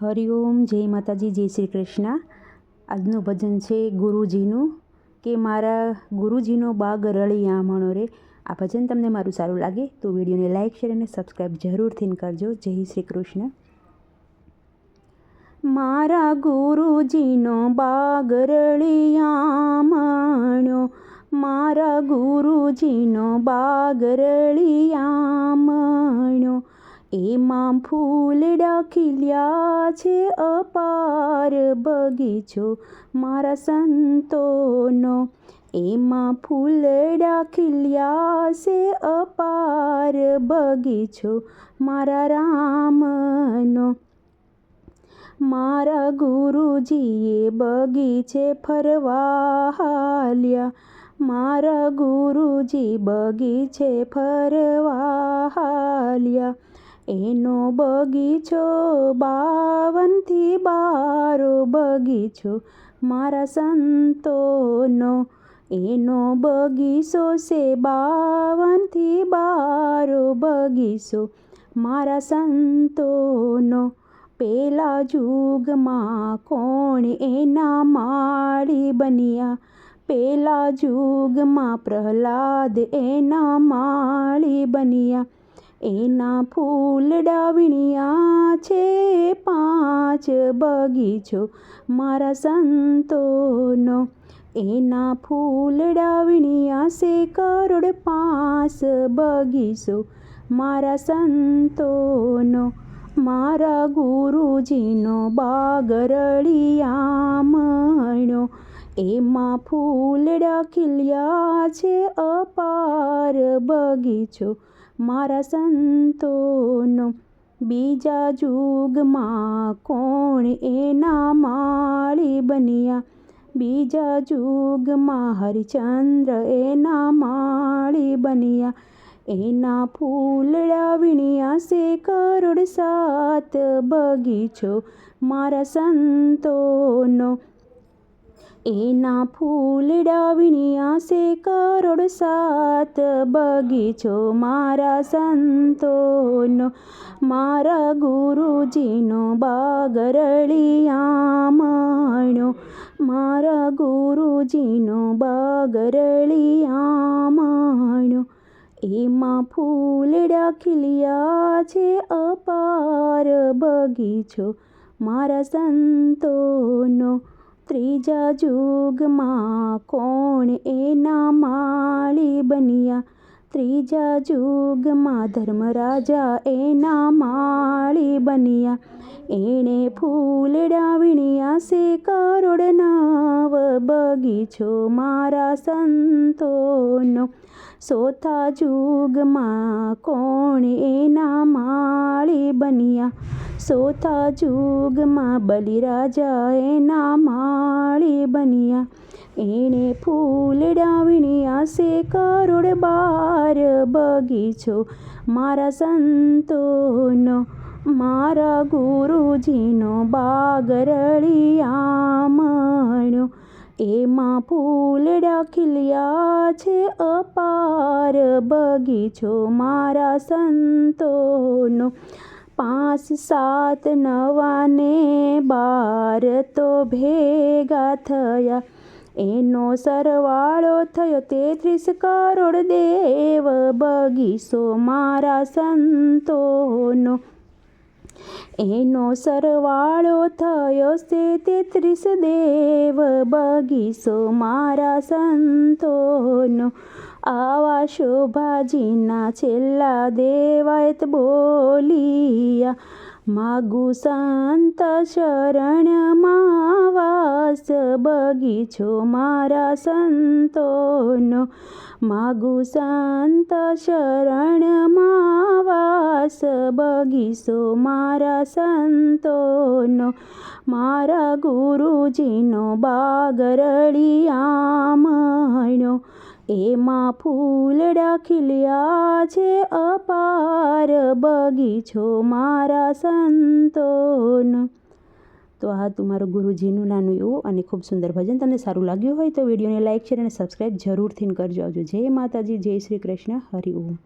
હરિઓમ જય માતાજી, જય શ્રી કૃષ્ણ. આજનું ભજન છે ગુરુજીનું, કે મારા ગુરુજીનો બાગ રળી આમણો રે. આ ભજન તમને મારું સારું લાગે તો વિડીયોને લાઇક શેર અને સબસ્ક્રાઈબ જરૂરથી કરજો. જય શ્રી કૃષ્ણ. મારા ગુરુજીનો બાગ રળી આમણ્યો મારા ગુરુજીનો બાગ રળી આમણ્યો એમાં ફૂલડા ખીલ્યા છે અપાર બગીચો મારા સંતોનો. એમાં ફૂલડા ખીલ્યા છે અપાર બગીચો મારા રામનો. મારા ગુરુજીએ બગીચે ફરવા હાલ્યા. મારા ગુરુજી બગીચે ફરવા હાલ્યા. એનો બગીચો બાવનથી બારો બગીચો. મારા સંતોનો એનો બગીચો છે બાવનથી બારો બગીચો. મારા સંતોનો પેલા જુગમાં કોણ એના માળી બન્યા? પેલા જુગમાં પ્રહલાદ એના માળી બન્યા. એના ફૂલ ડાવણિયા છે પાંચ બગીચો મારા સંતોનો. એના ફૂલ ડાવણિયા છે કરોડ પાંચ બગીચો મારા સંતોનો. મારા ગુરુજીનો બાગરળિયા મણો એમાં ફૂલડા ખીલ્યા છે અપાર બગીચો મારા સંતોનો બીજા જુગમાં કોણ એના માળી બન્યા? બીજા જુગમાં હરિચંદ્ર એના માળી બન્યા. એના ફૂલડા વીણ્યા સે કરોડ સાત બગીચો. મારા સંતોનો એના ફૂલડા વીણ્યા આશે કરોડ સાત. બગીચો મારા સંતોનો, મારા ગુરુજીનો બાગરળિયામણો મારા ગુરુજીનો બાગરળિયામણો એમાં ફૂલડા ખીલ્યા છે અપાર. બગીચો મારા સંતોનો ત્રીજા જુગમાં કોણ એના માળી બન્યા? ત્રીજા જુગમાં ધર્મરાજા એના માળી બન્યા એણે ફૂલડા વીણ્યા સે કરોડ નવ બગીચો મારા સંતોનો સોથા જુગમાં કોણ એના માળી બન્યા સોથા જુગમાં બલિરાજા એના માળી બન્યા એણે ફૂલ વીણ્યા આશે કરોડ બાર બગીચો. મારા સંતોનો, મારા ગુરુજીનો બાગ રળિયામણ્યો એમાં ફૂલડા ખીલ્યા છે અપાર બગીચો. મારા સંતોનો, પાંચ સાત નવાને બાર તો ભેગા થયા. એનો સરવાળો થયો તેત્રીસ કરોડ દેવ બગીસો મારા સંતોનો. એનો સરવાળો થયો છે તેત્રીસ દેવ બગીસો મારા સંતોનો. આવા શોભાજીના છેલ્લા દેવાયત બોલિયા માગુ શાંત શરણમાં વાસ બગીચો મારા સંતોનો. માગુ શાંત શરણમાં વાસ બગીચો મારા સંતોનો. મારા ગુરુજીનો બાગ રળિયામણ્યો એમાં ફૂલડા ખીલ્યા છે અપાર બગીચો મારા સંતોનો. તો આ હતું મારું ગુરુજીનું નાનું એવું અને ખૂબ સુંદર ભજન. તમને સારું લાગ્યું હોય તો વિડીયોને લાઇક શેર અને સબસ્ક્રાઈબ જરૂરથી કરજો. આવજો. જય માતાજી, જય શ્રી કૃષ્ણ. હરિ ઓમ.